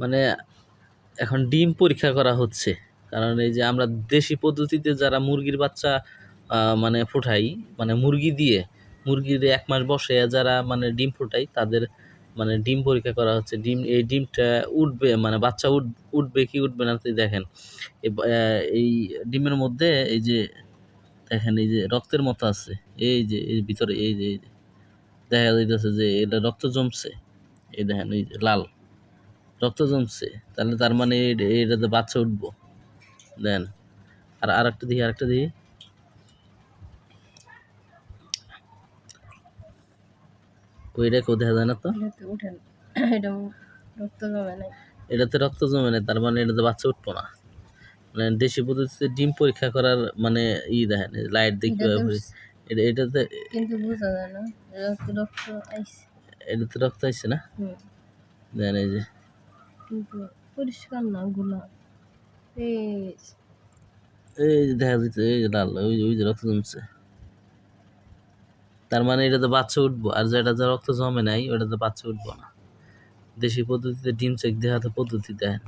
মানে এখন ডিম পরীক্ষা করা হচ্ছে। কারণ এই যে আমরা দেশি পদ্ধতিতে যারা মুরগির বাচ্চা মানে ফোটাই মানে মুরগি দিয়ে মুরগির এক মাস বসে যারা মানে ডিম ফোটাই, তাদের মানে ডিম পরীক্ষা করা হচ্ছে। ডিম, এই ডিমটা উঠবে মানে বাচ্চা উঠ, উঠবে কি উঠবে না তো দেখেন। এই ডিমের মধ্যে এই যে দেখেন, এই যে রক্তের মতো আছে। এই যে, এই ভিতরে এই যে, দেখা যাইতেছে যে এটা রক্ত জমছে। এই দেখেন, এই যে লাল। রক্ত জমছে তাহলে তার মানে এইটাতে বাচ্চা উঠবো। দেন আর আরেকটা দিই আরেকটা দিই। ওইটা কেউ দেখা যায় না তো? এটাতে এটা রক্ত জমে না তার মানে এটাতে বাচ্চা উঠবো না। মানে দেশি পদ্ধতিতে ডিম পরীক্ষা করার মানে ই দেখেন লাইট এটাতে কীভাবে এটা এটাতে কিন্তু বোঝা যায় না এটাতে রক্ত আইছে। এটাতে রক্ত আসছে না? দেন এই যে। পরিষ্কার না গুলা। এই যে দেখা যাচ্ছে এই যে লাল, ওই ওই যে রক্ত জমছে। তার মানে এটা তো বাচ্চা উঠবো, আর যেটা যা রক্ত জমে নাই ওটাতে বাচ্চা উঠবো না। দেশি পদ্ধতিতে ডিম চেক দেওয়া পদ্ধতি দেন।